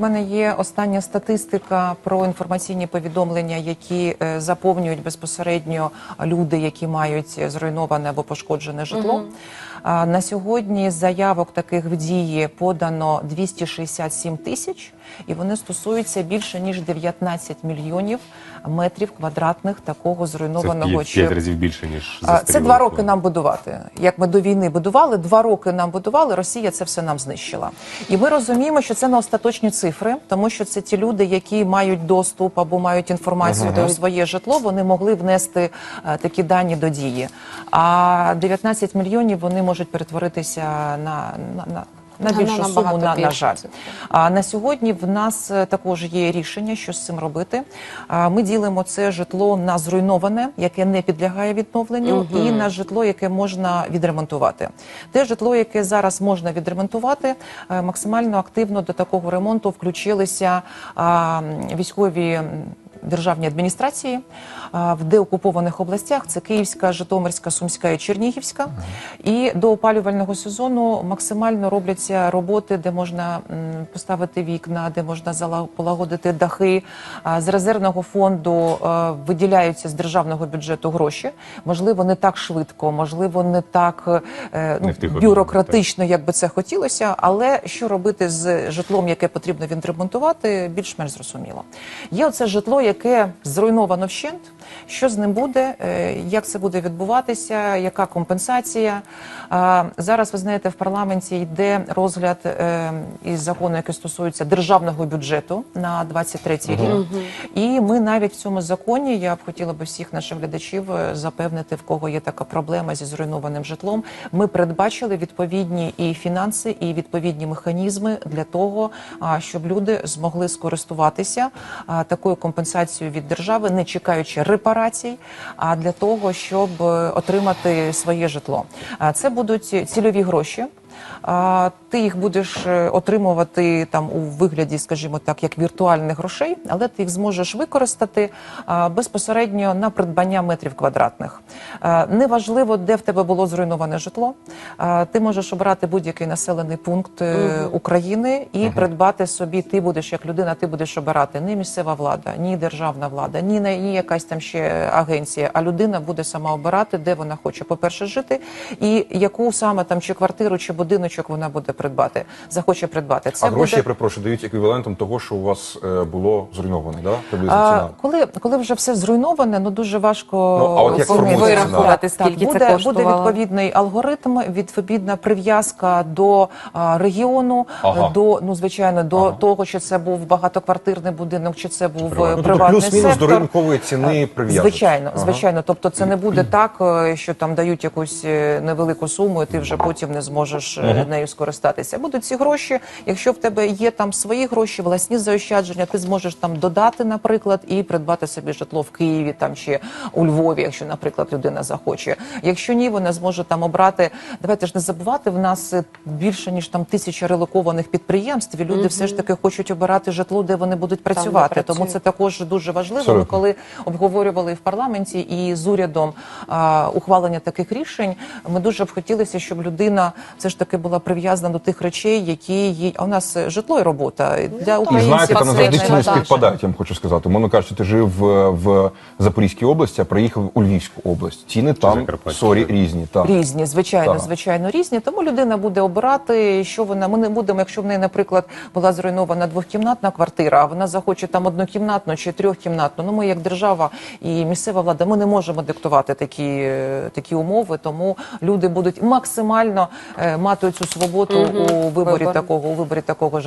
У мене є остання статистика про інформаційні повідомлення, які е, заповнюють безпосередньо люди, які мають зруйноване або пошкоджене житло. А, На сьогодні заявок таких в дії подано 267 тисяч, і вони стосуються більше ніж 19 мільйонів метрів квадратних такого зруйнованого чи п'ять разів більше, ніж за Це два роки нам будувати. Як ми до війни будували, два роки нам будували. Росія це все нам знищила. І ми розуміємо, що це не остаточні цифри, тому що це ті люди, які мають доступ або мають інформацію про своє житло. Вони могли внести е, такі дані до дії. А 19 мільйонів вони можуть перетворитися на, на, на на більшу на суму, на, на жаль. А на сьогодні в нас е, також є рішення, що з цим робити. А, Ми ділимо це житло на зруйноване, яке не підлягає відновленню, і на житло, яке можна відремонтувати. Те житло, яке зараз можна відремонтувати, е, максимально активно до такого ремонту включилися а, військові. Державні адміністрації в деокупованих областях це Київська, Житомирська, Сумська і Чернігівська. І до опалювального сезону максимально робляться роботи, де можна поставити вікна, де можна полагодити дахи. З резервного фонду е, виділяються з державного бюджету гроші. Можливо, не так швидко, можливо, не так е, ну, Не бюрократично, як би це хотілося. Але що робити з житлом, яке потрібно відремонтувати, більш-менш зрозуміло. Є оце житло, яке зруйновано вщент. Що з ним буде? е, Як це буде відбуватися? Яка компенсація? Зараз ви знаєте, в парламенті йде розгляд е, із закону, який стосується державного бюджету на 23 рік. І ми навіть в цьому законі я б хотіла би всіх наших глядачів е, запевнити, в кого є така проблема зі зруйнованим житлом. Ми передбачили відповідні і фінанси, і відповідні механізми для того, щоб люди змогли скористуватися такою компенсацією від держави, не чекаючи репарацій, а для того, щоб е, отримати своє житло. Це будуть цільові гроші. Ти їх будеш е, отримувати там у вигляді, скажімо так, як віртуальних грошей, але ти їх зможеш використати безпосередньо на придбання метрів квадратних. Неважливо, де в тебе було зруйноване житло. Ти можеш обрати будь-який населений пункт е, України і придбати собі. Ти будеш як людина, ти будеш обирати не місцева влада, ні державна влада, ні ні якась там ще агенція. А людина буде сама обирати, де вона хоче, по-перше, жити, і яку саме там чи квартиру, чи будиночок вона буде придбати, захоче придбати. Це а гроші, буде... я перепрошую, дають еквівалентом того, що у вас е, було зруйноване, да? Приблизно А, ціна. коли, коли вже все зруйноване, ну дуже важко Ну, а от як Вирахувати, скільки буде, це буде відповідний алгоритм, відповідна прив'язка до а, регіону, Ага. до ну звичайно до Ага. того, чи це був багатоквартирний будинок, чи це був приватний. е, Ну, тобто плюс-мінус сектор. до ринкової ціни А, прив'язується. Звичайно, Ага. звичайно. Тобто, це не буде так, е, що там дають якусь е, невелику суму, і ти вже потім не зможеш е, нею скористатися. Будуть ці гроші. Якщо в тебе є там свої гроші, власні заощадження, ти зможеш там додати, наприклад, і придбати собі житло в Києві там чи у Львові, якщо, наприклад, людина захоче. Якщо ні, вона зможе там обрати. Давайте ж не забувати, в нас е, більше ніж там тисяча релокованих підприємств. І люди все ж таки хочуть обирати житло, де вони будуть працювати. Тому це також дуже важливо. Ми коли обговорювали в парламенті і з урядом а, ухвалення таких рішень, ми дуже б хотілося, щоб людина все ж таки була прив'язана до тих речей, які їй а у нас е, житло і робота І для І українців. знаєте, там завжди ціни співпадають, я вам хочу сказати. Мовно кажучи, ти жив в, в Запорізькій області, а приїхав у Львівську область. Ціни там сорі різні. Так. Різні, звичайно, Так. звичайно, різні. Тому людина буде обирати, що вона. Ми не будемо, якщо в неї, наприклад, була зруйнована двохкімнатна квартира, а вона захоче там однокімнатну чи трьохкімнатну. Ну, ми як держава і місцева влада, ми не можемо диктувати такі, е, такі умови. Тому люди будуть максимально е, мати цю свободу у виборі Вибор. такого у виборі такого житла.